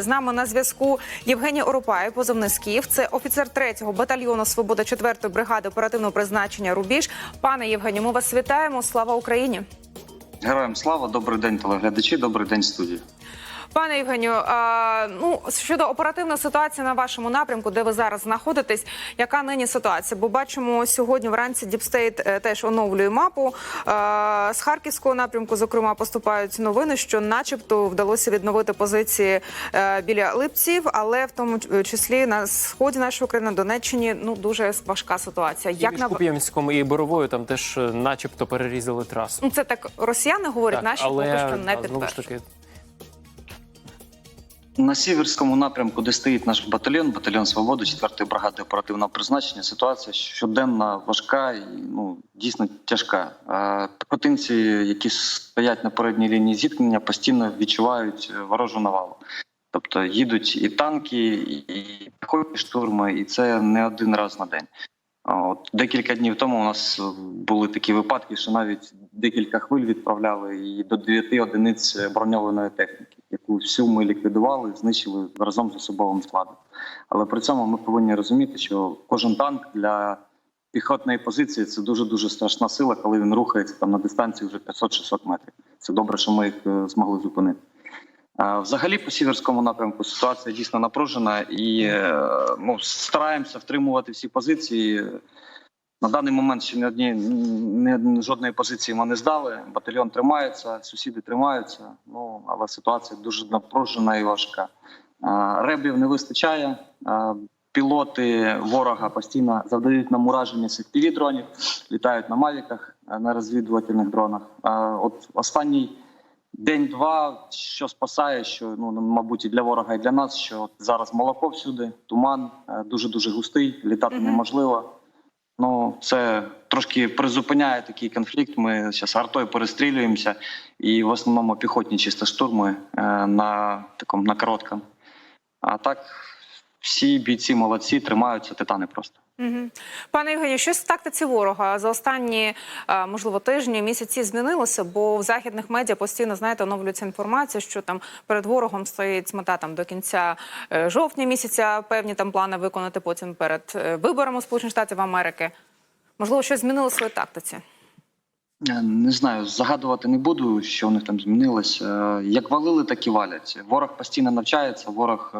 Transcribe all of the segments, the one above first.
З нами на зв'язку Євгеній Оропаєв, позовний Скіф. Це офіцер 3-го батальйону Свобода 4-ї бригади оперативного призначення Рубіж. Пане Євгенію, ми вас вітаємо. Слава Україні! Героям слава, добрий день, телеглядачі, добрий день, студії. Пане Євгенію, а, ну щодо оперативної ситуації на вашому напрямку, де ви зараз знаходитесь, яка нині ситуація? Бо бачимо сьогодні вранці Діпстейт е, теж оновлює мапу. А, з харківського напрямку, зокрема, поступають новини, що, начебто, вдалося відновити позиції е, біля Липців, але в тому числі на сході нашої України, на Донеччині, ну дуже важка ситуація. Як Як на на Куп'янському і Боровою там теж е, начебто перерізали трасу. ну це так росіяни говорять, наші поки що не підтверджують. На сіверському напрямку, де стоїть наш батальйон, батальйон Свободи, 4-ї бригади оперативного призначення, ситуація щоденна, важка і ну дійсно тяжка. Пехотинці, які стоять на передній лінії зіткнення, постійно відчувають е, ворожу навалу. Тобто їдуть і танки, і піхотні штурми, і це не один раз на день. От декілька днів тому у нас були такі випадки, що навіть декілька хвиль відправляли і до 9 одиниць броньованої техніки, яку всю ми ліквідували, знищили разом з особовим складом. Але при цьому ми повинні розуміти, що кожен танк для піхотної позиції це дуже дуже страшна сила, коли він рухається там на дистанції вже 500-600 метрів. Це добре, що ми їх е, змогли зупинити. Взагалі, по сіверському напрямку ситуація дійсно напружена, і е, ну, стараємося втримувати всі позиції. На даний момент ще ні одні ні жодної позиції ми не здали. Батальйон тримається, сусіди тримаються. Ну але ситуація дуже напружена і важка. Ребів не вистачає. Пілоти ворога постійно завдають нам ураження з дронів, літають на мавіках на розвідувальних дронах. От останній день-два, що спасає, що ну мабуть і для ворога, і для нас, що зараз молоко всюди, туман дуже дуже густий, літати Мгм. неможливо. Ну це трошки призупиняє такий конфлікт. Ми зараз артою перестрілюємося, і в основному піхотні чисто штурми е, на такому на короткому. А так всі бійці молодці, тримаються титани просто. Пане Євгенію, щось в тактиці ворога за останні е, можливо тижні, місяці змінилося, бо в західних медіа постійно знаєте оновлюється інформація, що там перед ворогом стоїть мета там до кінця е, жовтня місяця. Певні там плани виконати потім перед е, виборами Сполучених Штатів Америки. Можливо, щось змінило в своїй тактиці. Не знаю, загадувати не буду, що у них там змінилось. Як валили, так і валять. Ворог постійно навчається, ворог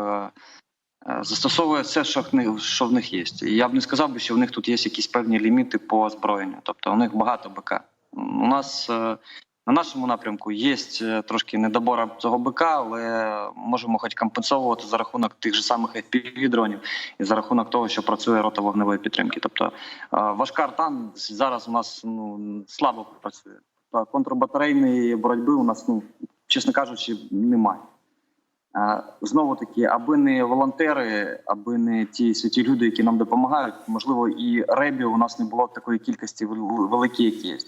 застосовує все, що в них, що в них є. І я б не сказав би, що в них тут є якісь певні ліміти по озброєнню. Тобто у них багато БК. У нас е, на нашому напрямку є е, трошки недобора цього БК, але можемо хоч компенсовувати за рахунок тих же самих fpv дронів і за рахунок того, що працює рота вогневої підтримки. Тобто е, важка арта зараз у нас ну слабо працює. Та Контрбатарейної боротьби у нас, ну чесно кажучи, немає. Знову таки, аби не волонтери, аби не ті святі люди, які нам допомагають, можливо, і ребів у нас не було такої кількості вел- великій, як є.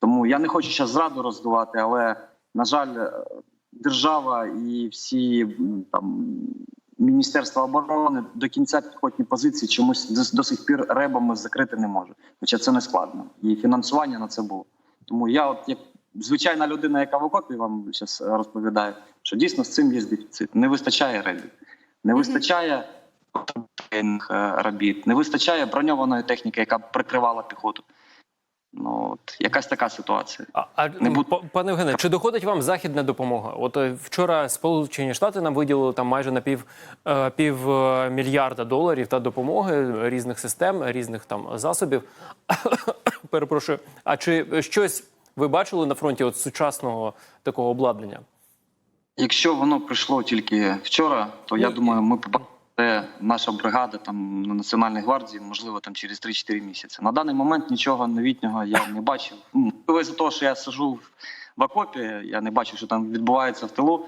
Тому я не хочу зараз зраду роздувати, але на жаль, е, держава і всі там міністерства оборони до кінця підходні позиції чомусь до сих пір ребами закрити не може. Хоча це не складно, і фінансування на це було. Тому я, от як звичайна людина, яка в окопі вам зараз розповідає, що дійсно з цим є дефіцит. Не вистачає ребів, не вистачає е, робіт, не вистачає броньованої техніки, яка б прикривала піхоту. Ну от якась така ситуація. а, а Не буд- па- пане Євгене, чи доходить вам західна допомога? От е, вчора Сполучені Штати нам виділили там майже на пів, е, пів мільярда доларів та допомоги різних систем, різних там засобів. Перепрошую. А чи щось ви бачили на фронті от сучасного такого обладнання? Якщо воно прийшло тільки вчора, то я думаю, ми побачимо наша бригада там на Національній гвардії, можливо, там через 3-4 місяці. На даний момент нічого новітнього я не бачив. Ну, Можливо, за того, що я сижу в окопі, я не бачу, що там відбувається в тилу.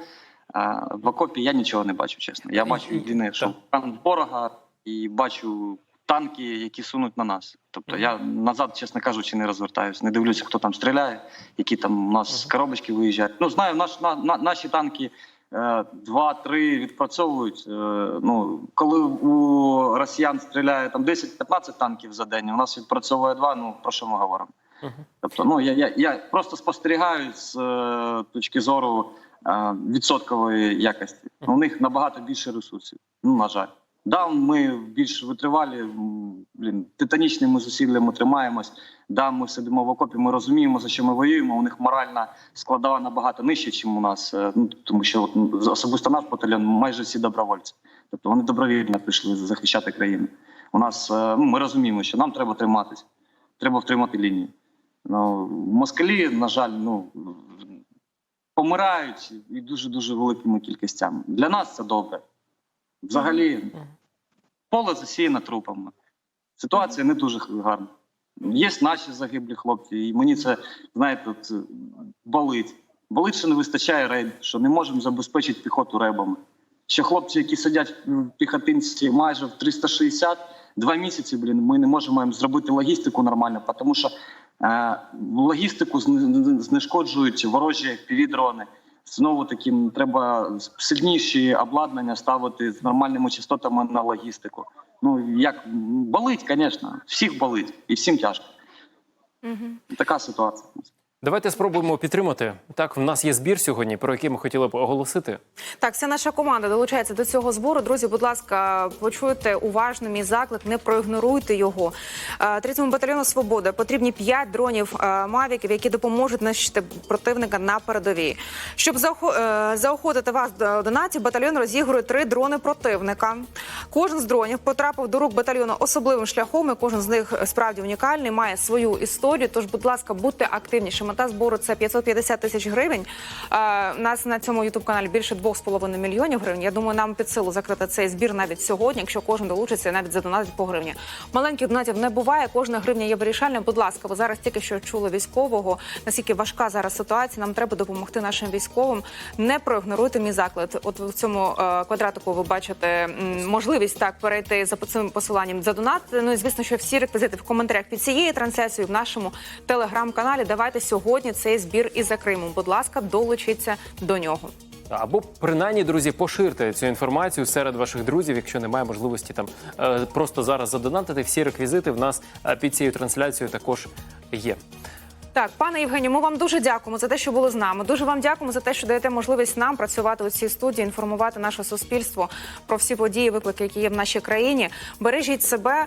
В окопі я нічого не бачу, чесно. Я бачу єдине, що там ворога, і бачу танки, які сунуть на нас. Тобто я назад, чесно кажучи, не розвертаюся, не дивлюся, хто там стріляє, які там у нас коробочки виїжджають. Ну знаю, наш на, на наші танки. е, Два-три відпрацьовують. Е, Ну коли у росіян стріляє там 10-15 танків за день, у нас відпрацьовує два. Ну про що ми говоримо? Мгм. Тобто, ну я, я, я просто спостерігаю з е, точки зору е, відсоткової якості. У них набагато більше ресурсів. Ну, на жаль. Да, ми більш витривалі, блін, титанічними зусиллями тримаємось. Да, ми сидимо в окопі, ми розуміємо, за що ми воюємо. У них моральна складова набагато нижче, ніж у нас. е, Ну, тому що особисто наш батальйон майже всі добровольці. Тобто вони добровільно прийшли захищати країну. У нас е, ну, ми розуміємо, що нам треба триматись, треба втримати лінію. Ну, москалі, на жаль, ну помирають і дуже дуже великими кількостями. Для нас це добре. Взагалі, поле засіяне трупами. Ситуація не дуже гарна. Є наші загиблі хлопці, і мені це, знаєте, е, болить. Болить, що не вистачає рейд, що не можемо забезпечити піхоту ребами. Що хлопці, які сидять в піхотинці майже в 360, два місяці, блін, ми не можемо зробити логістику нормально, тому що е, логістику знешкоджують ворожі півдрони. Знову таки треба сильніші обладнання ставити з нормальними частотами на логістику. Ну як болить, звісно, всіх болить і всім тяжко. Така ситуація. Давайте спробуємо підтримати. Так, в нас є збір сьогодні, про який ми хотіли б оголосити. Так, вся наша команда долучається до цього збору. Друзі, будь ласка, почуйте уважно мій заклик, не проігноруйте його. Е, Третьому батальйону Свобода потрібні 5 дронів е, мавіків, які допоможуть нищити противника на передовій. Щоб е, заохотити вас до донатів, батальйон розігрує три дрони противника. Кожен з дронів потрапив до рук батальйону особливим шляхом. і Кожен з них справді унікальний, має свою історію. Тож, будь ласка, будьте активнішими. Мета збору це 550 тисяч гривень. У нас на цьому ютуб каналі більше 2,5 мільйонів гривень. Я думаю, нам під силу закрити цей збір навіть сьогодні, якщо кожен долучиться навіть задонатить по гривні. Маленьких донатів не буває. Кожна гривня є вирішальною. Будь ласка, ви зараз тільки що чули військового. Наскільки важка зараз ситуація? Нам треба допомогти нашим військовим. Не проігноруйте мій заклад. От в цьому е, квадратику ви бачите можливість так перейти за цим посиланням за донат. Ну і звісно, що всі реквізити в коментарях під цією трансляцією в нашому телеграм-каналі. Давайте сьогодні цей збір і закриємо. Будь ласка, долучіться до нього. Або принаймні, друзі, поширте цю інформацію серед ваших друзів, якщо немає можливості там е, просто зараз задонатити. Всі реквізити в нас е, під цією трансляцією також є. Так, пане Євгенію, ми вам дуже дякуємо за те, що були з нами. Дуже вам дякуємо за те, що даєте можливість нам працювати у цій студії, інформувати наше суспільство про всі події, виклики, які є в нашій країні. Бережіть себе,